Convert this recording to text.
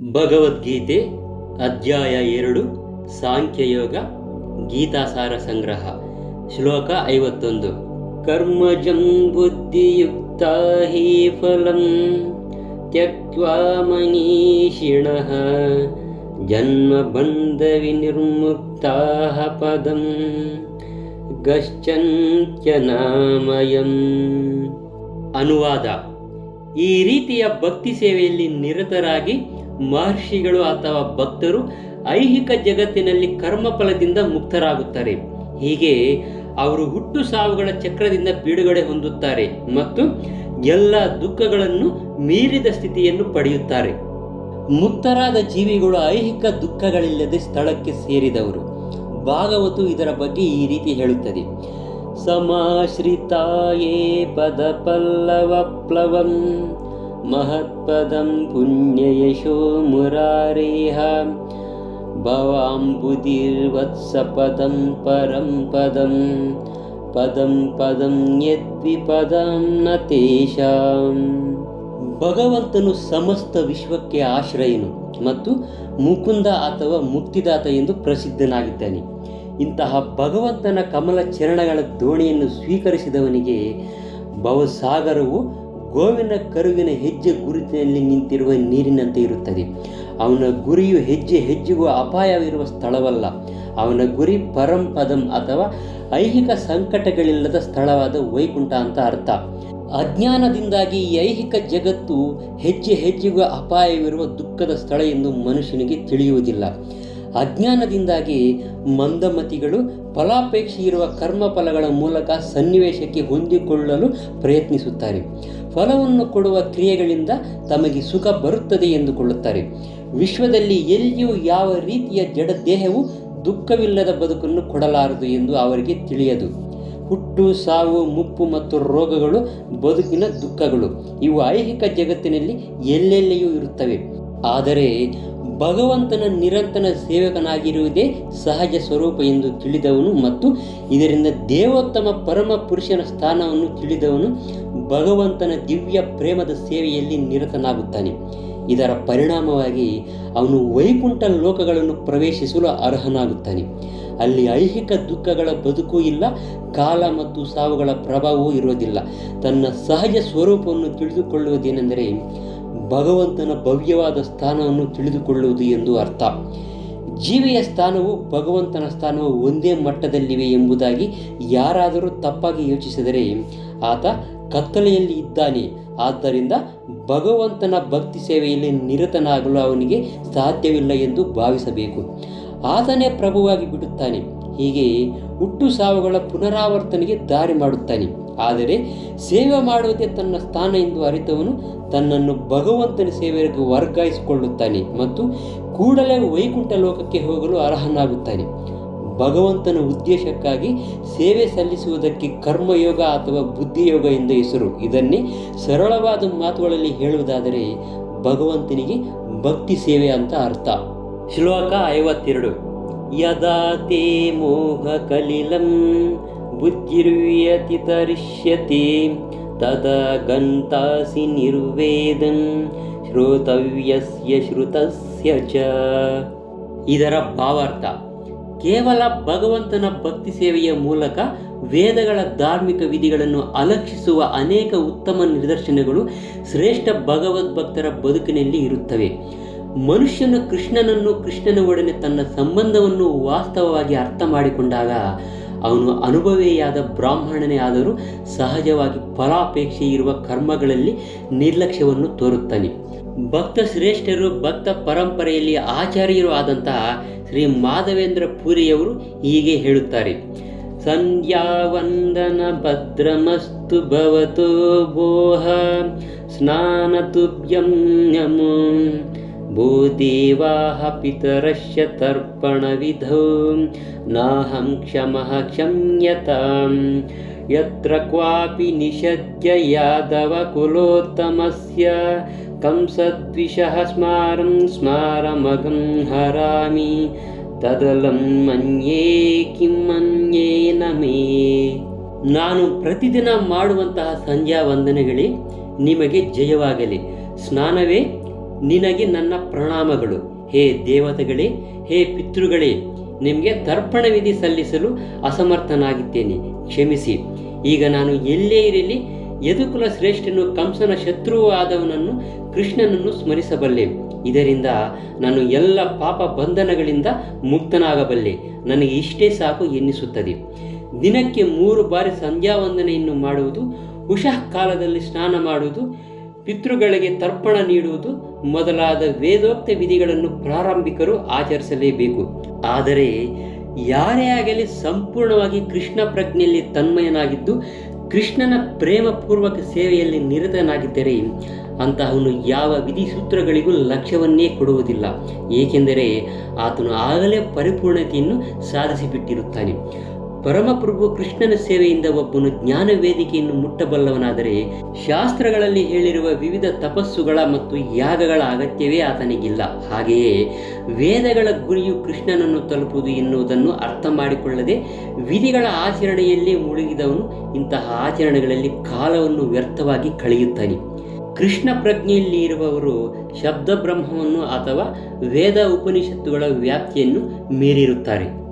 ಭಗವದ್ಗೀತೆ ಅಧ್ಯಾಯ ಎರಡು, ಸಾಂಖ್ಯಯೋಗ, ಗೀತಾಸಾರ ಸಂಗ್ರಹ, ಶ್ಲೋಕ ಐವತ್ತೊಂದು. ಕರ್ಮಜಂ ಬುದ್ಧಿಯುಕ್ತ ಹಿ ಫಲಂ ತ್ಯಕ್ವಾ ಮನೀಷಿಣ ಜನ್ಮ ಬಂಧ ವಿನಿರ್ಮುಕ್ತ ಪದಂ ಗಶ್ಚಂತ್ಯನಾಮಯಂ. ಅನುವಾದ. ಈ ರೀತಿಯ ಭಕ್ತಿ ಸೇವೆಯಲ್ಲಿ ನಿರತರಾಗಿ ಮಹರ್ಷಿಗಳು ಅಥವಾ ಭಕ್ತರು ಐಹಿಕ ಜಗತ್ತಿನಲ್ಲಿ ಕರ್ಮಫಲದಿಂದ ಮುಕ್ತರಾಗುತ್ತಾರೆ. ಹೀಗೆ ಅವರು ಹುಟ್ಟು ಸಾವುಗಳ ಚಕ್ರದಿಂದ ಬಿಡುಗಡೆ ಹೊಂದುತ್ತಾರೆ ಮತ್ತು ಎಲ್ಲ ದುಃಖಗಳನ್ನು ಮೀರಿದ ಸ್ಥಿತಿಯನ್ನು ಪಡೆಯುತ್ತಾರೆ. ಮುಕ್ತರಾದ ಜೀವಿಗಳು ಐಹಿಕ ದುಃಖಗಳಿಲ್ಲದೆ ಸ್ಥಳಕ್ಕೆ ಸೇರಿದವರು. ಭಾಗವತು ಇದರ ಬಗ್ಗೆ ಈ ರೀತಿ ಹೇಳುತ್ತದೆ. ಸಮಾಶ್ರಿತಾಯೇ ಪದ ಪಲ್ಲವಪ್ಲವಂ ಮಹತ್ಪದಂ ಪುಣ್ಯಯಶೋ ಮುರಾರೇಹ. ಭವಾಂಬುದಿರ್ವತ್ಸ ಪದಂ ಪರಂ ಪದಂ. ಪದಂ ಪದಂ ಯದ್ವಿಪದಂ ನ ತೇಷಾಂ. ಭಗವಂತನು ಸಮಸ್ತ ವಿಶ್ವಕ್ಕೆ ಆಶ್ರಯನು ಮತ್ತು ಮುಕುಂದ ಅಥವಾ ಮುಕ್ತಿದಾತ ಎಂದು ಪ್ರಸಿದ್ಧನಾಗಿದ್ದಾನೆ. ಇಂತಹ ಭಗವಂತನ ಕಮಲ ಚರಣಗಳ ದೋಣಿಯನ್ನು ಸ್ವೀಕರಿಸಿದವನಿಗೆ ಭವಸಾಗರವು ಗೋವಿನ ಕರುವಿನ ಹೆಜ್ಜೆ ಗುರುತಿನಲ್ಲಿ ನಿಂತಿರುವ ನೀರಿನಂತೆ ಇರುತ್ತದೆ. ಅವನ ಗುರಿಯು ಹೆಜ್ಜೆ ಹೆಜ್ಜೆಗೂ ಅಪಾಯವಿರುವ ಸ್ಥಳವಲ್ಲ. ಅವನ ಗುರಿ ಪರಂಪದಂ ಅಥವಾ ಐಹಿಕ ಸಂಕಟಗಳಿಲ್ಲದ ಸ್ಥಳವಾದ ವೈಕುಂಠ ಅಂತ ಅರ್ಥ. ಅಜ್ಞಾನದಿಂದಾಗಿ ಈ ಐಹಿಕ ಜಗತ್ತು ಹೆಜ್ಜೆ ಹೆಜ್ಜೆಗೂ ಅಪಾಯವಿರುವ ದುಃಖದ ಸ್ಥಳ ಎಂದು ಮನುಷ್ಯನಿಗೆ ತಿಳಿಯುವುದಿಲ್ಲ. ಅಜ್ಞಾನದಿಂದಾಗಿ ಮಂದಮತಿಗಳು ಫಲಾಪೇಕ್ಷೆ ಇರುವ ಕರ್ಮಫಲಗಳ ಮೂಲಕ ಸನ್ನಿವೇಶಕ್ಕೆ ಹೊಂದಿಕೊಳ್ಳಲು ಪ್ರಯತ್ನಿಸುತ್ತಾರೆ. ಫಲವನ್ನು ಕೊಡುವ ಕ್ರಿಯೆಗಳಿಂದ ತಮಗೆ ಸುಖ ಬರುತ್ತದೆ ಎಂದುಕೊಳ್ಳುತ್ತಾರೆ. ವಿಶ್ವದಲ್ಲಿ ಎಲ್ಲಿಯೂ ಯಾವ ರೀತಿಯ ಜಡ ದೇಹವು ದುಃಖವಿಲ್ಲದ ಬದುಕನ್ನು ಕೊಡಲಾರದು ಎಂದು ಅವರಿಗೆ ತಿಳಿಯದು. ಹುಟ್ಟು, ಸಾವು, ಮುಪ್ಪು ಮತ್ತು ರೋಗಗಳು ಬದುಕಿನ ದುಃಖಗಳು. ಇವು ಐಹಿಕ ಜಗತ್ತಿನಲ್ಲಿ ಎಲ್ಲೆಲ್ಲಿಯೂ ಇರುತ್ತವೆ. ಆದರೆ ಭಗವಂತನ ನಿರಂತರ ಸೇವಕನಾಗಿರುವುದೇ ಸಹಜ ಸ್ವರೂಪ ಎಂದು ತಿಳಿದವನು ಮತ್ತು ಇದರಿಂದ ದೇವೋತ್ತಮ ಪರಮ ಪುರುಷನ ಸ್ಥಾನವನ್ನು ತಿಳಿದವನು ಭಗವಂತನ ದಿವ್ಯ ಪ್ರೇಮದ ಸೇವೆಯಲ್ಲಿ ನಿರತನಾಗುತ್ತಾನೆ. ಇದರ ಪರಿಣಾಮವಾಗಿ ಅವನು ವೈಕುಂಠ ಲೋಕಗಳನ್ನು ಪ್ರವೇಶಿಸಲು ಅರ್ಹನಾಗುತ್ತಾನೆ. ಅಲ್ಲಿ ಐಹಿಕ ದುಃಖಗಳ ಬದುಕು ಇಲ್ಲ, ಕಾಲ ಮತ್ತು ಸಾವುಗಳ ಪ್ರಭಾವವೂ ಇರುವುದಿಲ್ಲ. ತನ್ನ ಸಹಜ ಸ್ವರೂಪವನ್ನು ತಿಳಿದುಕೊಳ್ಳುವುದೇನೆಂದರೆ ಭಗವಂತನ ಭವ್ಯವಾದ ಸ್ಥಾನವನ್ನು ತಿಳಿದುಕೊಳ್ಳುವುದು ಎಂದು ಅರ್ಥ. ಜೀವಿಯ ಸ್ಥಾನವು ಭಗವಂತನ ಸ್ಥಾನವು ಒಂದೇ ಮಟ್ಟದಲ್ಲಿವೆ ಎಂಬುದಾಗಿ ಯಾರಾದರೂ ತಪ್ಪಾಗಿ ಯೋಚಿಸಿದರೆ ಆತ ಕತ್ತಲೆಯಲ್ಲಿ ಇದ್ದಾನೆ. ಆದ್ದರಿಂದ ಭಗವಂತನ ಭಕ್ತಿ ಸೇವೆಯಲ್ಲಿ ನಿರತನಾಗಲು ಅವನಿಗೆ ಸಾಧ್ಯವಿಲ್ಲ ಎಂದು ಭಾವಿಸಬೇಕು. ಆತನೇ ಪ್ರಭುವಾಗಿ ಬಿಡುತ್ತಾನೆ. ಹೀಗೆ ಹುಟ್ಟು ಸಾವುಗಳ ಪುನರಾವರ್ತನೆಗೆ ದಾರಿ ಮಾಡುತ್ತಾನೆ. ಆದರೆ ಸೇವೆ ಮಾಡುವುದೇ ತನ್ನ ಸ್ಥಾನ ಎಂದು ಅರಿತವನು ತನ್ನನ್ನು ಭಗವಂತನ ಸೇವೆಗೆ ವರ್ಗಾಯಿಸಿಕೊಳ್ಳುತ್ತಾನೆ ಮತ್ತು ಕೂಡಲೇ ವೈಕುಂಠ ಲೋಕಕ್ಕೆ ಹೋಗಲು ಅರ್ಹನಾಗುತ್ತಾನೆ. ಭಗವಂತನ ಉದ್ದೇಶಕ್ಕಾಗಿ ಸೇವೆ ಸಲ್ಲಿಸುವುದಕ್ಕೆ ಕರ್ಮಯೋಗ ಅಥವಾ ಬುದ್ಧಿಯೋಗ ಎಂದು ಹೆಸರು. ಇದನ್ನೇ ಸರಳವಾದ ಮಾತುಗಳಲ್ಲಿ ಹೇಳುವುದಾದರೆ ಭಗವಂತನಿಗೆ ಭಕ್ತಿ ಸೇವೆ ಅಂತ ಅರ್ಥ. ಶ್ಲೋಕ ಐವತ್ತೆರಡು. ಯದಾ ತೇ ಮೋಹ ಕಲಿಲಂ ಬುದ್ಧಿರ್ವ್ಯತಿತರಿಷ್ಯತೆ ತದಾ ಗಂತಾಸಿ ನಿರ್ವೇದಂ, ಶ್ರೋತವ್ಯಸ್ಯ ಶ್ರುತಸ್ಯ ಚ. ಇದರ ಭಾವಾರ್ಥ. ಕೇವಲ ಭಗವಂತನ ಭಕ್ತಿ ಸೇವೆಯ ಮೂಲಕ ವೇದಗಳ ಧಾರ್ಮಿಕ ವಿಧಿಗಳನ್ನು ಅಲಕ್ಷಿಸುವ ಅನೇಕ ಉತ್ತಮ ನಿದರ್ಶನಗಳು ಶ್ರೇಷ್ಠ ಭಗವದ್ಭಕ್ತರ ಬದುಕಿನಲ್ಲಿ ಇರುತ್ತವೆ. ಮನುಷ್ಯನು ಕೃಷ್ಣನನ್ನು ಕೃಷ್ಣನ ಒಡನೆ ತನ್ನ ಸಂಬಂಧವನ್ನು ವಾಸ್ತವವಾಗಿ ಅರ್ಥ ಮಾಡಿಕೊಂಡಾಗ ಅವನು ಅನುಭವಿಯಾದ ಬ್ರಾಹ್ಮಣನೇ ಆದರೂ ಸಹಜವಾಗಿ ಫಲಾಪೇಕ್ಷೆ ಇರುವ ಕರ್ಮಗಳಲ್ಲಿ ನಿರ್ಲಕ್ಷ್ಯವನ್ನು ತೋರುತ್ತಾನೆ. ಭಕ್ತ ಶ್ರೇಷ್ಠರು, ಭಕ್ತ ಪರಂಪರೆಯಲ್ಲಿ ಆಚಾರ್ಯರು ಆದಂತಹ ಶ್ರೀ ಮಾಧವೇಂದ್ರ ಪುರಿಯವರು ಹೀಗೆ ಹೇಳುತ್ತಾರೆ. ಸಂಧ್ಯಾವಂದನ ಭದ್ರಮಸ್ತು ಭವತೋ ಭೋಹ ಸ್ನಾನತುಭ್ಯಂ ನಮೋ ಭೂದೇವಾಹ ಪಿತರಶ್ಯ ತರ್ಪಣವಿಧೌ ನಾಹಂ ಕ್ಷಮಃ ಕ್ಷಮ್ಯತಾಂ ಯತ್ರ ಕ್ವಾಪಿ ನಿಷದ್ಯ ಯಾದವ ಕುಲೋತ್ತಮಸ್ಯ ಕಂಸದ್ವಿಷಃ ಸ್ಮಾರಂ ಸ್ಮಾರಮಗಂ ಹರಾಮಿ ತದಲಂ ಮನ್ಯೇ ಕಿಮ್ಮನ್ಯೇ ಮನ್ಯೇನ ಮೇ ನಾನು ಪ್ರತಿದಿನ ಮಾಡುವಂತಹ ಸಂಧ್ಯಾ ವಂದನೆಗಳೇ, ನಿಮಗೆ ಜಯವಾಗಲಿ. ಸ್ನಾನವೇ, ನಿನಗೆ ನನ್ನ ಪ್ರಣಾಮಗಳು. ಹೇ ದೇವತೆಗಳೇ, ಹೇ ಪಿತೃಗಳೇ, ನಿಮಗೆ ತರ್ಪಣ ವಿಧಿ ಸಲ್ಲಿಸಲು ಅಸಮರ್ಥನಾಗಿದ್ದೇನೆ. ಕ್ಷಮಿಸಿ. ಈಗ ನಾನು ಎಲ್ಲೇ ಇರಲಿ ಯದುಕುಲ ಶ್ರೇಷ್ಠನು ಕಂಸನ ಶತ್ರುವು ಆದವನನ್ನು ಕೃಷ್ಣನನ್ನು ಸ್ಮರಿಸಬಲ್ಲೆ. ಇದರಿಂದ ನಾನು ಎಲ್ಲ ಪಾಪ ಬಂಧನಗಳಿಂದ ಮುಕ್ತನಾಗಬಲ್ಲೆ. ನನಗೆ ಇಷ್ಟೇ ಸಾಕು ಎನ್ನಿಸುತ್ತದೆ. ದಿನಕ್ಕೆ ಮೂರು ಬಾರಿ ಸಂಧ್ಯಾ ವಂದನೆಯನ್ನು ಮಾಡುವುದು ಉಷಃ ಕಾಲದಲ್ಲಿ ಸ್ನಾನ ಮಾಡುವುದು, ಪಿತೃಗಳಿಗೆ ತರ್ಪಣ ನೀಡುವುದು ಮೊದಲಾದ ವೇದೋಕ್ತ ವಿಧಿಗಳನ್ನು ಪ್ರಾರಂಭಿಕರು ಆಚರಿಸಲೇಬೇಕು. ಆದರೆ ಯಾರೇ ಆಗಲಿ ಸಂಪೂರ್ಣವಾಗಿ ಕೃಷ್ಣ ಪ್ರಜ್ಞೆಯಲ್ಲಿ ತನ್ಮಯನಾಗಿದ್ದು ಕೃಷ್ಣನ ಪ್ರೇಮಪೂರ್ವಕ ಸೇವೆಯಲ್ಲಿ ನಿರತನಾಗಿದ್ದರೆ ಅಂತಹವನು ಯಾವ ವಿಧಿ ಸೂತ್ರಗಳಿಗೂ ಲಕ್ಷ್ಯವನ್ನೇ ಕೊಡುವುದಿಲ್ಲ. ಏಕೆಂದರೆ ಆತನು ಆಗಲೇ ಪರಿಪೂರ್ಣತೆಯನ್ನು ಸಾಧಿಸಿಬಿಟ್ಟಿರುತ್ತಾನೆ. ಪರಮಪ್ರಭು ಕೃಷ್ಣನ ಸೇವೆಯಿಂದ ಒಬ್ಬನು ಜ್ಞಾನ ವೇದಿಕೆಯನ್ನು ಮುಟ್ಟಬಲ್ಲವನಾದರೆ ಶಾಸ್ತ್ರಗಳಲ್ಲಿ ಹೇಳಿರುವ ವಿವಿಧ ತಪಸ್ಸುಗಳ ಮತ್ತು ಯಾಗಗಳ ಅಗತ್ಯವೇ ಆತನಿಗಿಲ್ಲ. ಹಾಗೆಯೇ ವೇದಗಳ ಗುರಿಯು ಕೃಷ್ಣನನ್ನು ತಲುಪುವುದು ಎನ್ನುವುದನ್ನು ಅರ್ಥ ಮಾಡಿಕೊಳ್ಳದೆ ವಿಧಿಗಳ ಆಚರಣೆಯಲ್ಲಿ ಮುಳುಗಿದವನು ಇಂತಹ ಆಚರಣೆಗಳಲ್ಲಿ ಕಾಲವನ್ನು ವ್ಯರ್ಥವಾಗಿ ಕಳೆಯುತ್ತಾನೆ. ಕೃಷ್ಣ ಪ್ರಜ್ಞೆಯಲ್ಲಿ ಇರುವವರು ಶಬ್ದ ಬ್ರಹ್ಮವನ್ನು ಅಥವಾ ವೇದ ಉಪನಿಷತ್ತುಗಳ ವ್ಯಾಪ್ತಿಯನ್ನು ಮೀರಿರುತ್ತಾರೆ.